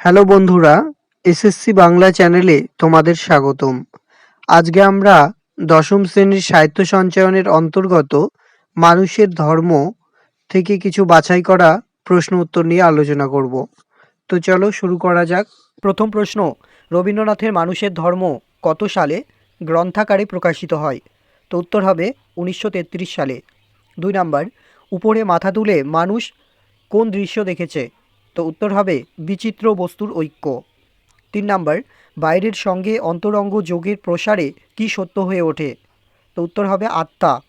Hello বন্ধুরা, SSC Bangla চ্যানেলে তোমাদের স্বাগতম। আজকে আমরা দশম শ্রেণির সাহিত্য সঞ্চয়নের অন্তর্গত মানুষের ধর্ম থেকে কিছু বাছাই করা প্রশ্ন উত্তর নিয়ে আলোচনা করব। তো চলো শুরু করা যাক। প্রথম প্রশ্ন, রবীন্দ্রনাথের মানুষের ধর্ম কত সালে গ্রন্থাকারে প্রকাশিত হয়? তো উত্তর হবে উনিশশো তেত্রিশ সালে। দুই নাম্বার, উপরে মাথা তুলে মানুষ কোন দৃশ্য দেখেছে? তো উত্তর হবে বিচিত্র বস্তুর ঐক্য। তিন নাম্বার, বাইরের সঙ্গে অন্তরঙ্গ যোগের প্রসারে কি সত্য হয়ে ওঠে? তো উত্তর হবে আত্মা।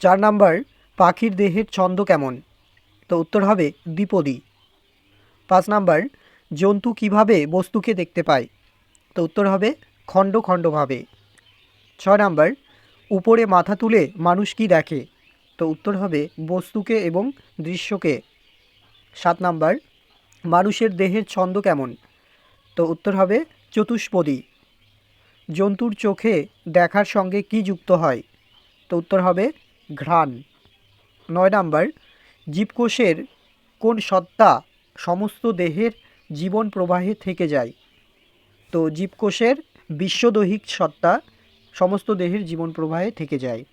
চার নাম্বার, পাখির দেহের ছন্দ কেমন? তো উত্তর হবে দ্বিপদী। পাঁচ নাম্বার, জন্তু কীভাবে বস্তুকে দেখতে পায়? তো উত্তর হবে খণ্ড খণ্ডভাবে। ছয় নাম্বার, উপরে মাথা তুলে মানুষ কি দেখে? তো উত্তর হবে বস্তুকে এবং দৃশ্যকে। সাত নাম্বার, মানুষের দেহের ছন্দ কেমন? তো উত্তর হবে চতুষ্পদী। জন্তুর চোখে দেখার সঙ্গে কি যুক্ত হয়? তো উত্তর হবে ঘ্রাণ। নয় নাম্বার, জীবকোষের কোন সত্তা সমস্ত দেহের জীবন প্রবাহে থেকে যায়? তো জীবকোষের বিশ্বদৈহিক সত্তা সমস্ত দেহের জীবন প্রবাহে থেকে যায়।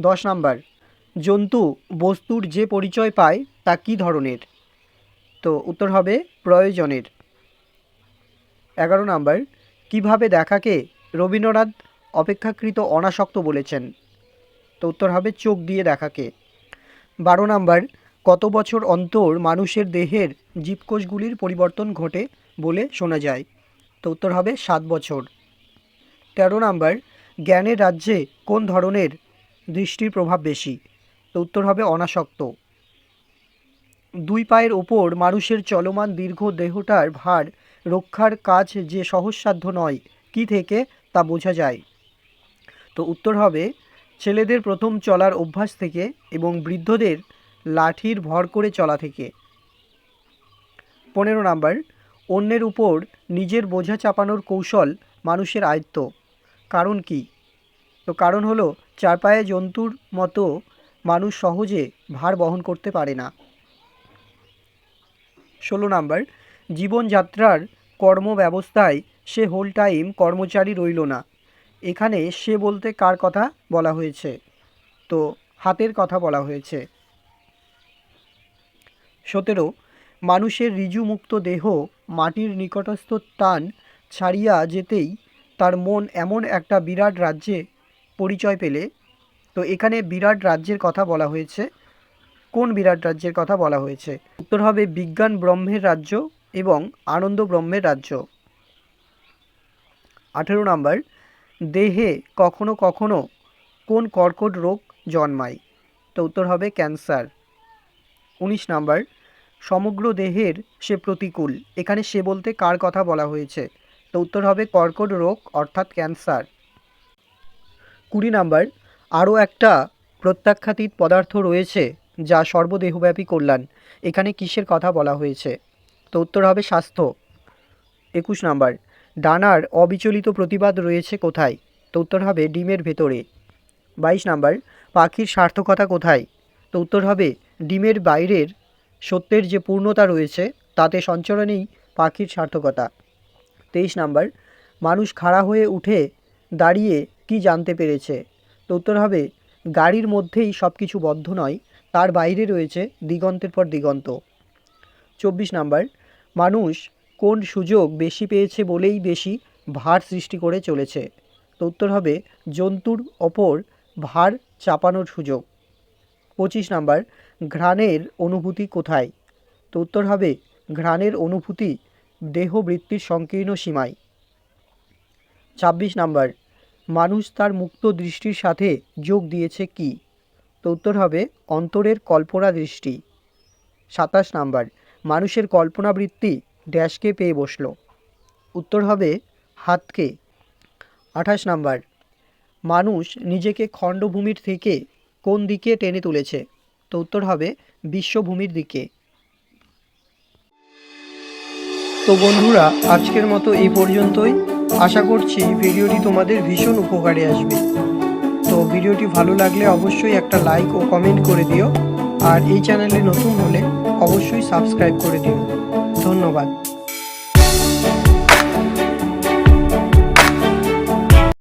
দশ নাম্বার জন্তু, বস্তুর যে পরিচয় পায় তা কী ধরনের? তো উত্তর হবে প্রয়োজনের। এগারো নাম্বার, কীভাবে দেখাকে রবীন্দ্রনাথ অপেক্ষাকৃত অনাসক্ত বলেছেন? তো উত্তর হবে চোখ দিয়ে দেখাকে। বারো নাম্বার, কত বছর অন্তর মানুষের দেহের জীবকোষগুলির পরিবর্তন ঘটে বলে শোনা যায়? তো উত্তর হবে সাত বছর। তেরো নাম্বার, জ্ঞানের রাজ্যে কোন ধরনের দৃষ্টির প্রভাব বেশি? তো উত্তর হবে অনাসক্ত। দুই পায়ের ওপর মানুষের চলমান দীর্ঘ দেহটার ভার রক্ষার কাজ যে সহজসাধ্য নয়, কি থেকে তা বোঝা যায়? তো উত্তর হবে, ছেলেদের প্রথম চলার অভ্যাস থেকে এবং বৃদ্ধদের লাঠির ভর করে চলা থেকে। পনেরো নাম্বার, অন্যের উপর নিজের বোঝা চাপানোর কৌশল মানুষের আয়ত্ত। কারণ কি? তো কারণ হলো চারপায়ে জন্তুর মতো মানুষ সহজে ভার বহন করতে পারে না। ষোলো নাম্বার, জীবনযাত্রার কর্ম ব্যবস্থায় সে হোল টাইম কর্মচারী রইল না। এখানে সে বলতে কার কথা বলা হয়েছে? তো হাতের কথা বলা হয়েছে। সতেরো, মানুষের ঋজুমুক্ত দেহ মাটির নিকটস্থ টান ছাড়িয়া যেতেই তার মন এমন একটা বিরাট রাজ্যে পরিচয় পেলে তো এখানে বিরাট রাজ্যের কথা বলা হয়েছে। কোন বিরাট রাজ্যের কথা বলা হয়েছে? উত্তর হবে বিজ্ঞান ব্রহ্মের রাজ্য এবং আনন্দ ব্রহ্মের রাজ্য। আঠেরো নাম্বার, দেহে কখনো কখনো কোন কর্কট রোগ জন্মায়? তো উত্তর হবে ক্যান্সার। উনিশ নাম্বার, সমগ্র দেহের সে প্রতিকূল। এখানে সে বলতে কার কথা বলা হয়েছে? তো উত্তর হবে কর্কট রোগ, অর্থাৎ ক্যান্সার। কুড়ি নাম্বার আরও একটা প্রত্যাখ্যাতিত পদার্থ রয়েছে যা সর্বদেহব্যাপী কল্যাণ। এখানে কিসের কথা বলা হয়েছে? তো উত্তর হবে স্বাস্থ্য। একুশ নাম্বার, ডানার অবিচলিত প্রতিবাদ রয়েছে কোথায়? তো উত্তর হবে ডিমের ভেতরে। বাইশ নাম্বার, পাখির সার্থকতা কোথায়? তো উত্তর হবে ডিমের বাইরের সত্যের যে পূর্ণতা রয়েছে, তাতে সঞ্চরণেই পাখির সার্থকতা। তেইশ নাম্বার, মানুষ খাড়া হয়ে উঠে দাঁড়িয়ে কি জানতে পেরেছে? তো উত্তর হবে, গাড়ির মধ্যেই সব কিছু বদ্ধ নয়, তার বাইরে রয়েছে দিগন্তের পর দিগন্ত। চব্বিশ নাম্বার, মানুষ কোন সুযোগ বেশি পেয়েছে বলেই বেশি ভার সৃষ্টি করে চলেছে। তো উত্তর হবে, জন্তুর ওপর ভার চাপানোর সুযোগ। পঁচিশ নাম্বার, ঘ্রাণের অনুভূতি কোথায়? তো উত্তর হবে, ঘ্রাণের অনুভূতি দেহবৃত্তির সংকীর্ণ সীমায়। ছাব্বিশ নাম্বার মানুষ তার মুক্ত দৃষ্টির সাথে যোগ দিয়েছে কি? তো উত্তর হবে, অন্তরের কল্পনা দৃষ্টি। সাতাশ নাম্বার, মানুষের কল্পনাবৃত্তি ড্যাশকে পেয়ে বসল। উত্তর হবে, হাতকে। আঠাশ নাম্বার, মানুষ নিজেকে খণ্ডভূমির থেকে কোন দিকে টেনে তুলেছে? তো উত্তর হবে, বিশ্বভূমির দিকে। তো বন্ধুরা, আজকের মতো এই পর্যন্তই। আশা করছি ভিডিওটি তোমাদের ভীষণ উপকারে আসবে। তো ভিডিওটি ভালো লাগলে অবশ্যই একটা লাইক ও কমেন্ট করে দিও। আর এই চ্যানেলে নতুন হলে অবশ্যই সাবস্ক্রাইব করে দিও। ধন্যবাদ।